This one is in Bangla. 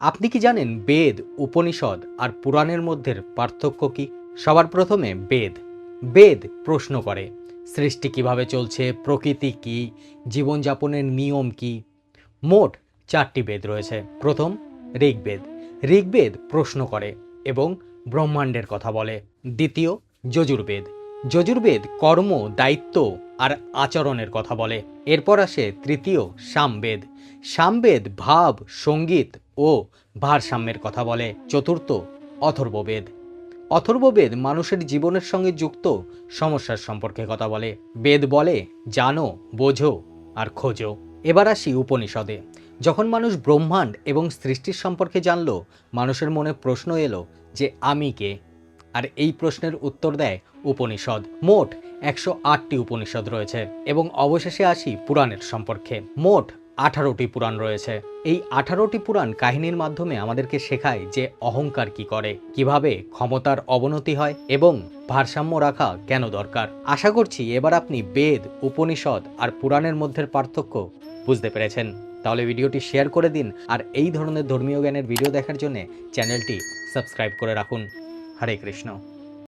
আপনি কি জানেন বেদ, উপনিষদ আর পুরাণের মধ্যে পার্থক্য কি? সবার প্রথমে বেদ। বেদ প্রশ্ন করে, সৃষ্টি কীভাবে চলছে, প্রকৃতি কি, জীবনযাপনের নিয়ম কি? মোট চারটি বেদ রয়েছে। প্রথম, ঋগ্বেদ। ঋগ্বেদ প্রশ্ন করে এবং ব্রহ্মাণ্ডের কথা বলে। দ্বিতীয়, যজুর্বেদ। যজুর্বেদ কর্ম, দায়িত্ব আর আচরণের কথা বলে। এরপর আসে তৃতীয়, সামবেদ। সামবেদ ভাব, সংগীত ও ভারসাম্যের কথা বলে। চতুর্থ, অথর্ববেদ। অথর্ববেদ মানুষের জীবনের সঙ্গে যুক্ত, সমস্যার সম্পর্কে কথা বলে। বেদ বলে, জানো, বোঝো আর খোঁজো। এবার আসি উপনিষদে। যখন মানুষ ব্রহ্মাণ্ড এবং সৃষ্টির সম্পর্কে জানল, মানুষের মনে প্রশ্ন এলো যে, আমি কে? আর এই প্রশ্নের উত্তর দেয় উপনিষদ। মোট একশো আটটি উপনিষদ রয়েছে এবং অবশেষে আসি পুরাণের সম্পর্কে। মোট আঠারোটি পুরাণ রয়েছে। এই আঠারোটি পুরাণ কাহিনীর মাধ্যমে আমাদেরকে শেখায় যে অহংকার কি করে, কীভাবে ক্ষমতার অবনতি হয় এবং ভারসাম্য রাখা কেন দরকার। আশা করছি এবার আপনি বেদ, উপনিষদ আর পুরাণের মধ্যে পার্থক্য বুঝতে পেরেছেন। তাহলে ভিডিওটি শেয়ার করে দিন আর এই ধরনের ধর্মীয় জ্ঞানের ভিডিও দেখার জন্য চ্যানেলটি সাবস্ক্রাইব করে রাখুন। হরে কৃষ্ণ।